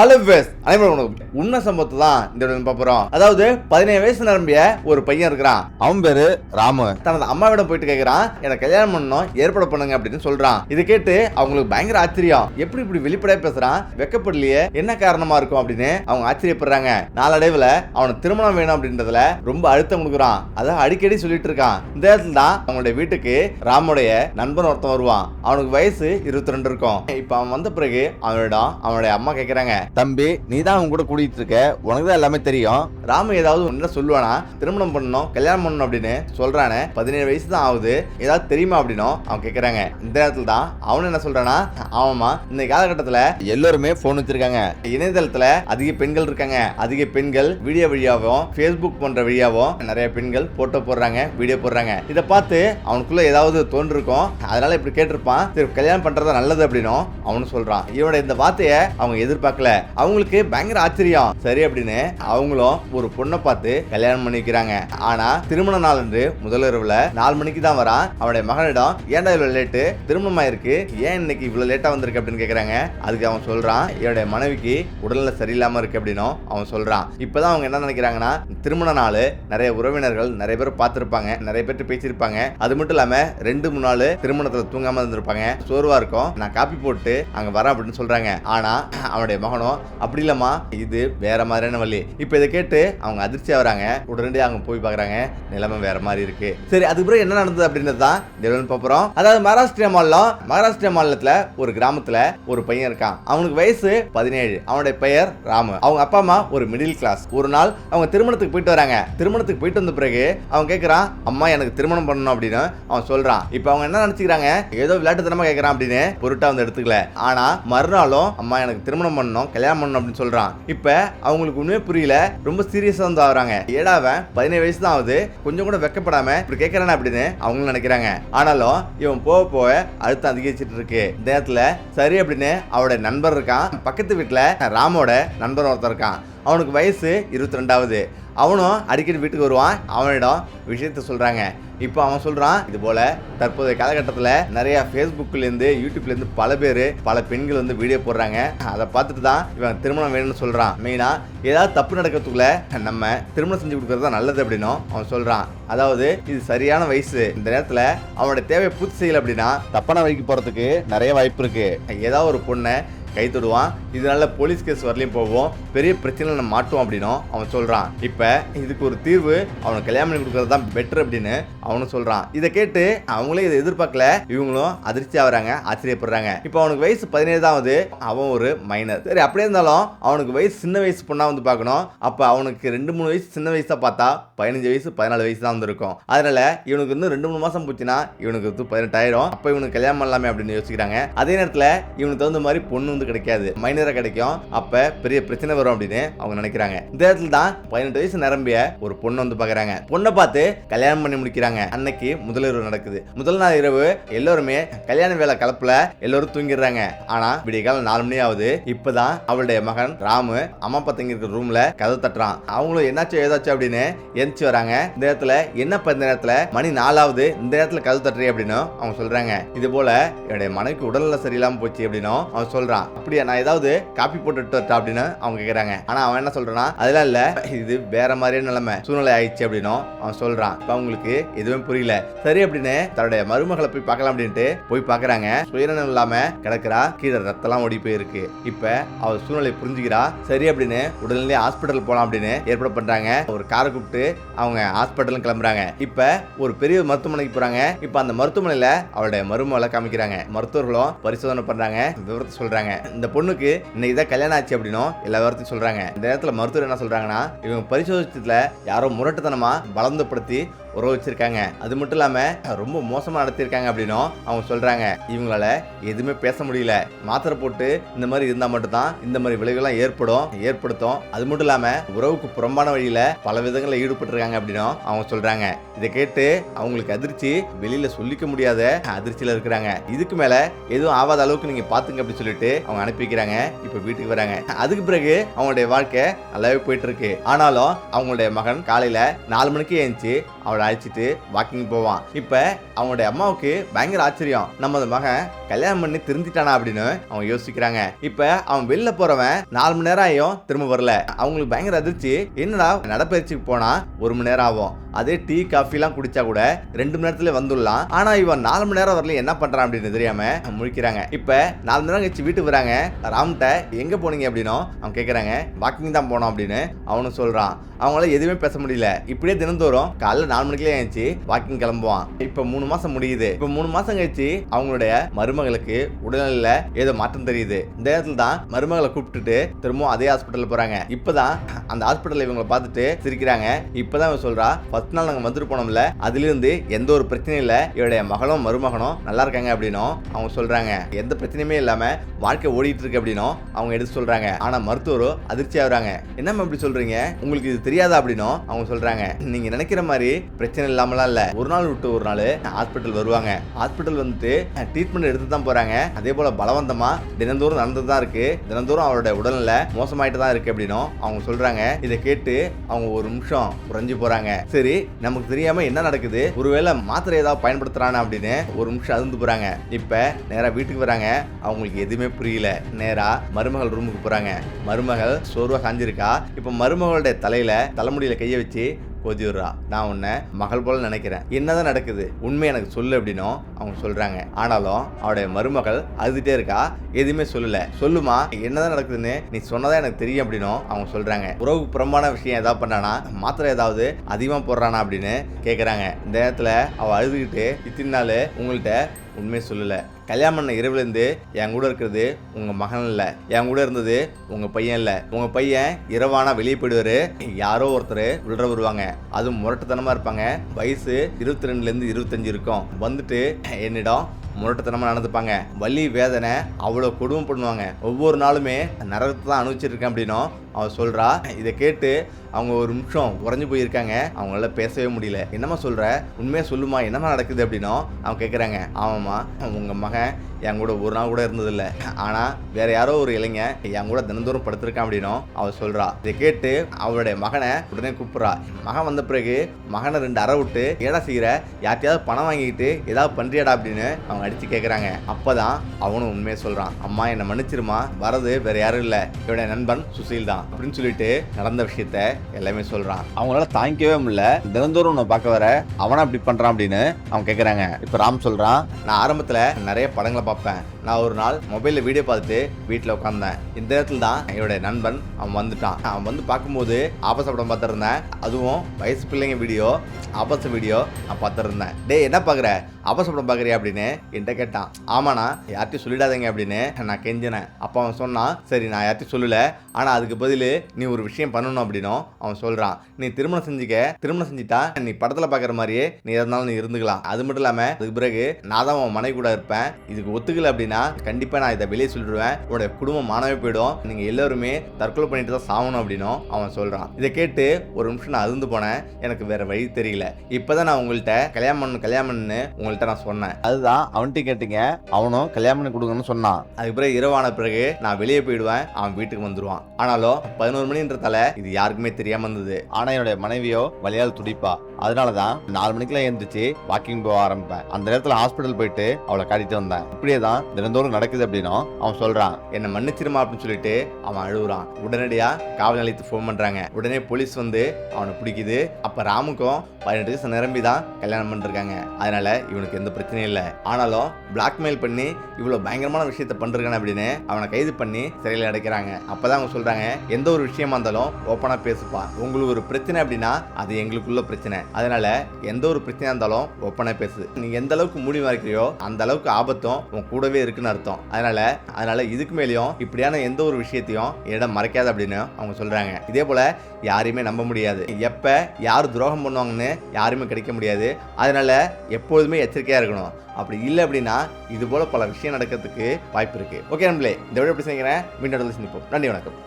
Hello ways அனைவரும். உண்மை சம்பவத்தை தான் இந்த பார்க்க போறோம். அதாவது பதினேழு வயசு நிரம்பிய ஒரு பையன் இருக்கிறான். அவன் பேரு ராமு தனது அம்மாவிடம் போயிட்டு கேட்கறான் எனக்கு கல்யாணம் பண்ணணும் ஏற்பாடு பண்ணுங்க அப்படின்னு சொல்றான். இது கேட்டு அவங்களுக்கு பயங்கர ஆச்சரியம். எப்படி இப்படி வெளிப்படையா பேசுறான்? வெக்கப்படலையே. என்ன காரணமா இருக்கும்? அப்படின்னு அவங்க ஆச்சரியப்படுறாங்க. நாளடைவுல அவனுக்கு திருமணம் வேணும் அப்படின்றதுல ரொம்ப அழுத்தம் கொடுக்குறான். அதை அடிக்கடி சொல்லிட்டு இருக்கான். இந்த இடத்துல தான் அவங்களுடைய வீட்டுக்கு ராமுடைய நண்பன் ஒருத்தன் வருவான். அவனுக்கு வயசு இருபத்தி ரெண்டு இருக்கும். இப்ப அவன் வந்த பிறகு அவனிடம் அவனுடைய அம்மா கேக்குறாங்க. தம்பி நீ தான் அவங்க கூட கூட்டிட்டு இருக்க உனக்கு தான் எல்லாமே தெரியும். ராமு ஏதாவது ஒன்று சொல்லுவானா? திருமணம் பண்ணணும் கல்யாணம் பண்ணணும் அப்படின்னு சொல்றானே. பதினேழு வயசு தான் ஆகுது. ஏதாவது தெரியுமா அப்படின்னும் அவன் கேட்கறாங்க இந்த நேரத்தில் தான் அவனு என்ன சொல்றானா ஆமாமா இந்த காலகட்டத்தில் எல்லோருமே போன் வச்சிருக்காங்க. இணையதளத்தில் அதிக பெண்கள் இருக்காங்க. அதிக பெண்கள் வீடியோ வழியாகவும் ஃபேஸ்புக் போன்ற வழியாகவும் நிறைய பெண்கள் போட்டோ போடுறாங்க வீடியோ போடுறாங்க. இதை பார்த்து அவனுக்குள்ள ஏதாவது தோன்றிருக்கும். அதனால இப்படி கேட்டிருப்பான். சரி கல்யாணம் பண்றது நல்லது அப்படின்னும் அவனு சொல்றான். இவனோட இந்த வார்த்தையை அவங்க எதிர்பார்க்கல. அவங்களுக்கு பயங்கர ஆச்சரியம். சரி அப்படின்னு அவங்களும் ஒரு பொண்ணை பார்த்து கல்யாணம் பண்ணிக்கிறாங்க. ஆனா திருமண நாள் என்று முதல் இரவுல நாலு மணிக்கு தான் வரான். அவனுடைய மகனிடம் ஏன்டா இவ்வளவு லேட்டு திருமணம் ஆயிருக்கு ஏன் இன்னைக்கு இவ்வளவு லேட்டா வந்திருக்கு? அப்படின்னு கேக்குறாங்க. அதுக்கு அவன் சொல்றான் என்னுடைய மனைவிக்கு உடல்நிலை சரியில்லாம இருக்கு அப்படின்னும் அவன் சொல்றான். இப்பதான் அவங்க என்ன நினைக்கிறாங்கன்னா திருமண நாள் நிறைய உறவினர்கள் நிறைய பேர் பார்த்திருப்பாங்க. நிறைய பேர்ட்டு பேசியிருப்பாங்க. அது மட்டும் இல்லாம ரெண்டு மூணு நாள் திருமணத்துல தூங்காம இருந்திருப்பாங்க. சோர்வா இருக்கும். நான் காப்பி போட்டு அங்க வரேன் அப்படின்னு சொல்றாங்க. ஆனா அவனுடைய மகனும் அப்படி இல்லம்மா. இது வேற மாதிரியான வழி. இப்போ இதை கேட்டு அவங்க அதிர்ச்சி வராங்க. உடனடியாக அவங்க போய் பார்க்குறாங்க. நிலைமை வேற மாதிரி இருக்கு. சரி அதுக்கு பிறகு என்ன நடந்தது அப்படின்றது தான் இந்த பார்க்குறோம் அதாவது மகாராஷ்டிரா மாநிலம் மகாராஷ்டிரா மாநிலத்தில் ஒரு கிராமத்தில் ஒரு பையன் இருக்கான். அவனுக்கு வயசு பதினேழு. அவனுடைய பெயர் ராமு. அவங்க அப்பா அம்மா ஒரு மிடில் கிளாஸ் ஒரு நாள் அவங்க திருமணத்துக்கு போயிட்டு வராங்க. திருமணத்துக்கு போயிட்டு வந்த பிறகு அவன் கேட்குறான் அம்மா எனக்கு திருமணம் பண்ணணும் அப்படின்னு அவன் சொல்றான். இப்போ அவங்க என்ன நினைச்சுக்கிறாங்க? ஏதோ விளையாட்டுத்தனமா கேட்கறான் அப்படின்னு பொருட்டா வந்து எடுத்துக்கல. ஆனா மறுநாளும் அம்மா எனக்கு திருமணம் பண்ணணும். கல்யாணம் பண்ணணும் அப்படின்னு சொல்றான். இப்போ அவங்களுக்கு உண்மையே புரியல. ரொம்ப சீரியஸா வந்து ஆகுறாங்க. ஏடாவன் பதினேழு வயசு தான் ஆகுது. கொஞ்சம் கூட வெக்கப்படாம இப்படி கேட்கறானே அப்படின்னு அவங்களும் நினைக்கிறாங்க. ஆனாலும் இவன் போக போக அழுத்தம் அதிகரிச்சிட்டு இருக்கு. இந்த நேரத்துல சரி அப்படின்னு அவரோட நண்பர் இருக்கான். பக்கத்து வீட்டுல ராமோட நண்பர் ஒருத்தர் இருக்கான். அவனுக்கு வயசு இருபத்தி ரெண்டாவது அவனும் அடிக்கடி வீட்டுக்கு வருவான். அவனிடம் விஷயத்த சொல்கிறாங்க இப்போ அவன் சொல்கிறான் இது போல் தற்போதைய காலகட்டத்தில் நிறையா ஃபேஸ்புக்லேருந்து யூடியூப்லேருந்து பல பேர் பல பெண்கள் வந்து வீடியோ போடுறாங்க. அதை பார்த்துட்டு தான் இவன் திருமணம் வேணும்னு சொல்கிறான் மெயினாக ஏதாவது தப்பு நடக்கிறதுக்குள்ள நம்ம திருமணம் செஞ்சு கொடுக்குறது தான் நல்லது அப்படின்னும் அவன் சொல்கிறான் அதாவது இது சரியான வயசு. இந்த நேரத்தில் அவனோட தேவையை பூர்த்தி செய்யலை அப்படின்னா தப்பான வழிக்கு போகிறதுக்கு நிறைய வாய்ப்பு இருக்குது ஏதாவது ஒரு பொண்ணை கை தொடுவான். இதனால போலீஸ் கேஸ் வரலையும் போவோம் பெரிய பிரச்சனை நம்ம மாட்டோம் அப்படின்னும் அவன் சொல்றான். இப்ப இதுக்கு ஒரு தீர்வு அவனை கல்யாணம் பண்ணி கொடுக்கறது தான் பெட்டர் அப்படின்னு அவனும் சொல்றான். இதை கேட்டு அவங்களே இதை எதிர்பார்க்கல. இவங்களும் அதிர்ச்சி ஆகுறாங்க ஆச்சரியப்படுறாங்க. இப்போ அவனுக்கு வயசு பதினேழு தான் ஆகுது அவன் ஒரு மைனர் சரி அப்படியே இருந்தாலும் அவனுக்கு வயசு சின்ன வயசு பொண்ணா வந்து பார்க்கணும். அப்ப அவனுக்கு ரெண்டு மூணு வயசு சின்ன வயசா பார்த்தா பதினஞ்சு வயசு பதினாலு வயசு தான் வந்திருக்கும். அதனால இவனுக்கு இன்னும் ரெண்டு மூணு மாசம் போச்சுன்னா இவனுக்கு வந்து பதினெட்டாயிரம். அப்ப இவனுக்கு கல்யாணம் பண்ணலாமே அப்படின்னு யோசிக்கிறாங்க. அதே நேரத்துல இவனுக்கு தகுந்த மாதிரி பொண்ணு வந்து கிடைக்காது. மைனரா கிடைக்கும். அப்ப பெரிய பிரச்சனை வரும் அப்படின்னு அவங்க நினைக்கிறாங்க. இந்த இடத்துல தான் பதினெட்டு வயசு நிரம்பிய ஒரு பொண்ணு வந்து பாக்குறாங்க. பொண்ணை பார்த்து கல்யாணம் பண்ணி முடிக்கிறாங்க. அன்னைக்கு முதல் இரவு நடக்குது. முதல் நாள் இரவு எல்லோருமே கல்யாண வேலை கலப்புல எல்லோரும் தூங்கிடுறாங்க. ஆனா விடிய காலம் நாலு மணி ஆகுது. இப்பதான் அவளுடைய மகன் ராமு அம்மா அப்பா தங்கி இருக்கிற ரூம்ல கதை தட்டுறான். அவங்களும் என்னாச்சும் ஏதாச்சும் அப்படின்னு எந்திரிச்சு வராங்க. இந்த இடத்துல என்னப்பா இந்த நேரத்துல? மணி நாலாவது. இந்த நேரத்துல கதை தட்டுறீ அப்படின்னு அவங்க சொல்றாங்க. இது போல என்னுடைய மனைவிக்கு உடல்நல சரியில்லாம போச்சு அப்படின்னும் அவன் சொல்றான். அப்படியா நான் ஏதாவது காப்பி போட்டுட்டு வரட்டா அப்படின்னு அவங்க கேக்குறாங்க. ஆனா அவன் என்ன சொல்றானா அதெல்லாம் இல்ல இது வேற மாதிரியான நிலைமை சூழ்நிலை ஆயிடுச்சு அப்படின்னும் அவன் சொல்றான். இப்ப அவங்களுக்கு எதுவுமே புரியல. சரி அப்படின்னு தன்னுடைய மருமகளை போய் பார்க்கலாம் அப்படின்ட்டு போய் பார்க்குறாங்க. சுயநலம் இல்லாம கிடக்குறா கீழே ரத்தம்லாம் ஓடி போயிருக்கு. இப்ப அவர் சூழ்நிலை புரிஞ்சுக்கிறா. சரி அப்படின்னு உடனே ஹாஸ்பிட்டல் போலாம் அப்படின்னு ஏற்பாடு பண்றாங்க. ஒரு காரை கூப்பிட்டு அவங்க ஹாஸ்பிட்டலும் கிளம்புறாங்க. இப்ப ஒரு பெரிய மருத்துவமனைக்கு போறாங்க. இப்ப அந்த மருத்துவமனையில அவளுடைய மருமகளை காமிக்கிறாங்க. மருத்துவர்களும் பரிசோதனை பண்றாங்க. விவரத்தை சொல்றாங்க. இந்த பொண்ணுக்கு இன்னைக்கு தான் கல்யாணம் ஆச்சு அப்படின்னும் எல்லா வார்த்தையும் சொல்றாங்க. இந்த நேரத்தில் மருத்துவர் என்ன சொல்றாங்கன்னா இவங்க பரிசோதிச்சதுல யாரோ முரட்டுத்தனமா பலந்தப்படுத்தி உறவு வச்சிருக்காங்க. அது மட்டும் இல்லாம ரொம்ப மோசமா நடத்தியிருக்காங்க அப்படின்னும் அவங்க சொல்றாங்க இவங்களால எதுவுமே பேச முடியல. மாத்திரை போட்டு இந்த மாதிரி இருந்தா மட்டும்தான் இந்த மாதிரி விளைவுகள்லாம் ஏற்படும் ஏற்படுத்தும். அது மட்டும் இல்லாம உறவுக்கு புறம்பான வழியில பல விதங்களில் ஈடுபட்டிருக்காங்க அப்படின்னும் அவங்க சொல்றாங்க. இதை கேட்டு அவங்களுக்கு அதிர்ச்சி வெளியில சொல்லிக்க முடியாத அதிர்ச்சியில இருக்கிறாங்க. இதுக்கு மேல எதுவும் ஆகாத அளவுக்கு நீங்க பாத்துங்க அப்படின்னு சொல்லிட்டு அவங்க அனுப்பி வைக்கிறாங்க. இப்ப வீட்டுக்கு வராங்க. அதுக்கு பிறகு அவங்களுடைய வாழ்க்கை நல்லாவே போயிட்டு இருக்கு. ஆனாலும் அவங்களுடைய மகன் காலையில நாலு மணிக்கு ஏஞ்சி அவளை அழைச்சிட்டு வாக்கிங் போவான். இப்ப அவனுடைய அம்மாவுக்கு பயங்கர ஆச்சரியம். நமது மகன் கல்யாணம் பண்ணி திருந்திட்டானா அப்படின்னு அவங்க யோசிக்கிறாங்க. இப்ப அவன் வெளில போறவன் நாலு மணி நேரம் ஆயும் திரும்ப வரல. அவங்களுக்கு பயங்கர அதிர்ச்சி. என்னடா நடைப்பயிற்சிக்கு போனா ஒரு மணி நேரம் ஆகும். அதே டீ காஃபிலாம் குடிச்சா கூட ரெண்டு மணி நேரத்துல வந்துடலாம். ஆனா இவன் நாலு மணி நேரம் வரல என்ன பண்றான் அப்படின்னு தெரியாம முழிக்கிறாங்க. இப்ப நாலு மணி நேரம் கழிச்சு வீட்டுக்கு வராங்க. ராம்கிட்ட எங்க போனீங்க அப்படின்னும் அவன் கேக்குறாங்க. வாக்கிங் தான் போனோம் அப்படின்னு அவனும் சொல்றான். அவங்களால எதுவுமே பேச முடியல. இப்படியே தினந்தோறும் காலைல நாலு மணிக்கே ஆயிடுச்சு வாக்கிங் கிளம்புவான். இப்ப மூணு மாசம் முடியுது. இப்ப மூணு மாசம் கழிச்சு அவங்களுடைய மருமகளுக்கு உடல்நிலையில ஏதோ மாற்றம் தெரியுது. இந்த நேரத்துல தான் மருமகளை கூப்பிட்டுட்டு திரும்பவும் அதே ஹாஸ்பிட்டல் போறாங்க. இப்பதான் அந்த ஹாஸ்பிட்டல் இவங்களை பார்த்துட்டு சிரிக்கிறாங்க. இப்பதான் இவன் சொல்றா ஃபர்ஸ்ட் நாள் நாங்க வந்துட்டு போனோம்ல அதுல இருந்து எந்த ஒரு பிரச்சனையும் இல்ல. இவருடைய மகளும் மருமகனும் நல்லா இருக்காங்க அப்படின்னும் அவங்க சொல்றாங்க. எந்த பிரச்சனையுமே இல்லாம வாழ்க்கை ஓடிட்டு இருக்கு அப்படின்னும் அவங்க எடுத்து சொல்றாங்க. ஆனா மருத்துவரும் அதிர்ச்சி ஆகுறாங்க. என்னம்மா இப்படி சொல்றீங்க? உங்களுக்கு இது தெரியாதா? அப்படின்னும் அவங்க சொல்றாங்க. நீங்க நினைக்கிற மாதிரி பிரச்சனை இல்லாமலாம் இல்ல. ஒரு நாள் விட்டு ஒரு நாள் ஹாஸ்பிட்டல் வருவாங்க. ஹாஸ்பிட்டல் வந்துட்டு ட்ரீட்மெண்ட் எடுத்து தான் போறாங்க. அதே போல பலவந்தமா தினந்தோறும் நடந்து தான் இருக்கு. தினந்தோறும் அவரோட உடல்நிலை மோசமாயிட்டு தான் இருக்கு அப்படின்னும் அவங்க சொல்றாங்க. இதை கேட்டு அவங்க ஒரு நிமிஷம் குறைஞ்சு போறாங்க. சரி நமக்கு தெரியாம என்ன நடக்குது? ஒருவேளை மாத்திரை ஏதாவது பயன்படுத்துறானா அப்படின்னு ஒரு நிமிஷம் அருந்து போறாங்க. இப்ப நேரா வீட்டுக்கு வராங்க. அவங்களுக்கு எதுவுமே புரியல. நேரா மருமகள் ரூமுக்கு போறாங்க. மருமகள் சோர்வா காஞ்சிருக்கா இப்ப மருமகளுடைய தலையில தலைமுடியில கையை வச்சு கொதி நான் உன்னை மகள் போல நினைக்கிறேன். என்னதான் நடக்குது? உண்மை எனக்கு சொல்லு அப்படின்னும் அவங்க சொல்றாங்க. ஆனாலும் அவருடைய மருமகள் அழுதுட்டே இருக்கா. எதுவுமே சொல்லல. சொல்லுமா? என்னதான் நடக்குதுன்னு நீ சொன்னதா எனக்கு தெரியும் அப்படின்னும் அவங்க சொல்றாங்க. உறவு புறம்பான விஷயம் ஏதாவது பண்ணானா? மாத்திரை ஏதாவது அதிகமா போடுறானா அப்படின்னு கேக்குறாங்க. இந்த நேரத்துல அவ அழுதுகிட்டு இத்தினாலு நாள் உங்கள்கிட்ட உண்மையை சொல்லலை. கல்யாணம் பண்ண இரவுலேருந்து என் கூட இருக்கிறது உங்கள் மகன் இல்லை. என் கூட இருந்தது உங்கள் பையன் இல்லை. உங்கள் பையன் இரவானா வெளியே போயிடுவார். யாரோ ஒருத்தர் விழுற வருவாங்க. அதுவும் முரட்டுத்தனமாக இருப்பாங்க. வயசு இருபத்தி ரெண்டுலேருந்து இருபத்தஞ்சு இருக்கும். வந்துட்டு என்னிடம் முரட்டத்தனமாக நடந்துப்பாங்க. வலி வேதனை அவ்வளோ கொடுமை பண்ணுவாங்க. ஒவ்வொரு நாளுமே நரகத்தை தான் அனுபவிச்சிருக்கேன் அப்படின்னும் அவள் சொல்கிறா இதை கேட்டு அவங்க ஒரு நிமிஷம் உறைஞ்சு போயிருக்காங்க. அவங்களால பேசவே முடியல. என்னம்மா சொல்கிற உண்மையாக சொல்லுமா? என்னம்மா நடக்குது அப்படின்னும் அவங்க கேட்குறாங்க ஆமாம்மா உங்கள் மகன் என் கூட ஒரு நாள் கூட இருந்ததில்ல. ஆனால் வேற யாரோ ஒரு இளைஞன் என் கூட தினந்தோறும் படுத்திருக்கான் அப்படின்னும் அவள் சொல்கிறா இதை கேட்டு அவளுடைய மகனை உடனே கூப்பிட்றா. மகன் வந்த பிறகு மகனை ரெண்டு அறை விட்டு ஏடா செய்கிற யார்த்தையாவது பணம் வாங்கிக்கிட்டு ஏதாவது பண்ணுறியாடா அப்படின்னு அவங்க அடித்து கேட்குறாங்க அப்போ தான் அவனும் உண்மையை சொல்கிறான் அம்மா என்னை மன்னிச்சிருமா வரது வேற யாரும் இல்லை. இவனுடைய நண்பன் சுசீல் தான். அப்படின்னு சொல்லிட்டு நடந்த விஷயத்த எல்லாமே சொல்றான். அவங்களால தாங்கிக்கவே முடியல. தினந்தோறும் உன்னை பார்க்க வர அவனா இப்படி பண்றான் அப்படின்னு அவன் கேட்குறாங்க இப்போ ராம் சொல்றான் நான் ஆரம்பத்தில் நிறைய படங்களை பார்ப்பேன். நான் ஒரு நாள் மொபைலில் வீடியோ பார்த்துட்டு வீட்டில் உட்காந்தேன் இந்த இடத்துல தான் என்னுடைய நண்பன் அவன் வந்துட்டான். அவன் வந்து பார்க்கும்போது ஆபாச படம் பார்த்துருந்தேன். அதுவும் வயசு பிள்ளைங்க வீடியோ ஆபாச வீடியோ நான் பார்த்துருந்தேன். டேய் என்ன பார்க்குற? ஆபாச படம் பார்க்குறியா? அப்படின்னு என்கிட்ட கேட்டான். ஆமாண்ணா யார்ட்டையும் சொல்லிடாதீங்க அப்படின்னு நான் கெஞ்சினேன். அப்போ அவன் சொன்னான் சரி நான் யார்ட்டையும் சொல்லலை. ஆனால் அதுக்கு பதில் நீ ஒரு விஷயம் பண்ணணும் அப்படின்னும் அவன் சொல்கிறான் நீ திருமணம் செஞ்சுக்க. திருமணம் செஞ்சுட்டா நீ படத்தில் பார்க்குற மாதிரியே நீ இருந்தாலும் நீ இருந்துக்கலாம். அது மட்டும் இல்லாமல் அதுக்கு பிறகு நான் தான் உன் மனைவி கூட இருப்பேன். இதுக்கு ஒத்துக்கல அப்படின்னு கண்டிப்பாக நான் இதை வெளியே சொல்லிடுவேன். உன்னோட குடும்பம் மானவே போயிடும். நீங்கள் எல்லாருமே தற்கொலை பண்ணிட்டு தான் சாகணும் அப்படின்னும் அவன் சொல்கிறான் இதை கேட்டு ஒரு நிமிஷம் நான் அதிர்ந்து போனேன். எனக்கு வேற வழி தெரியல. இப்போதான் நான் உங்கள்கிட்ட கல்யாணம் பண்ணு கல்யாணம் உங்கள்கிட்ட நான் சொன்னேன். அதுதான் அவன்கிட்ட கேட்டீங்க. அவனும் கல்யாணம் பண்ணி கொடுங்கன்னு சொன்னான். அதுக்கு பிறகு இரவான பிறகு நான் வெளியே போயிடுவேன். அவன் வீட்டுக்கு வந்துடுவான் ஆனாலும் பதினோரு மணின்றதால இது யாருக்குமே தெரியாம இருந்தது. ஆனா என்னுடைய மனைவியோ வழியால் துடிப்பா. அதனாலதான் நாலு மணிக்கெல்லாம் எழுந்திரிச்சு வாக்கிங் போக ஆரம்பிப்பேன். அந்த நேரத்துல ஹாஸ்பிட்டல் போயிட்டு அவளை காட்டிட்டு வந்தேன். இப்படியே தான் தினந்தோறும் நடக்குது அப்படின்னா அவன் சொல்றான் என்ன மன்னிச்சிருமா? அப்படின்னு சொல்லிட்டு அவன் அழுகுறான். உடனடியா காவல் நிலையத்துக்கு ஃபோன் பண்றாங்க. உடனே போலீஸ் வந்து அவனை பிடிக்குது. அப்ப ராமுக்கும் பதினெட்டு வயசு நிரம்பி தான் கல்யாணம் பண்ணிருக்காங்க அதனால இவனுக்கு எந்த பிரச்சனையும் இல்லை. ஆனாலும் பிளாக்மெயில் பண்ணி இவ்வளவு பயங்கரமான விஷயத்த பண்றான் அப்படின்னு அவனை கைது பண்ணி சிறையில் அடைக்கிறாங்க. அப்பதான் அவங்க சொல்றாங்க எந்த ஒரு விஷயமா இருந்தாலும் ஓப்பனா பேசுப்பா. உங்களுக்கு ஒரு பிரச்சனை அப்படின்னா அது எங்களுக்குள்ள பிரச்சனை. அதனால எந்த ஒரு பிரச்சனையா இருந்தாலும் ஓப்பனா பேசு. நீ எந்த அளவுக்கு மூடி மறைக்கிறியோ அந்த அளவுக்கு ஆபத்தும் உன் கூடவே இருக்குன்னு அர்த்தம். அதனால அதனால இதுக்கு மேலேயும் இப்படியான எந்த ஒரு விஷயத்தையும் என்னிடம் மறைக்காது அப்படின்னு அவங்க சொல்றாங்க. இதே போல யாரையுமே நம்ப முடியாது. எப்ப யார் துரோகம் பண்ணுவாங்கன்னு யாருமே கிடைக்க முடியாது. அதனால எப்பொழுதுமே எச்சரிக்கையா இருக்கணும். அப்படி இல்லை அப்படின்னா இது போல பல விஷயம் நடக்கிறதுக்கு வாய்ப்பு இருக்கு. ஓகே நம்மளே இந்த விட எப்படி செய்கிறேன்? மீண்டும் சந்திப்போம் நன்றி வணக்கம்.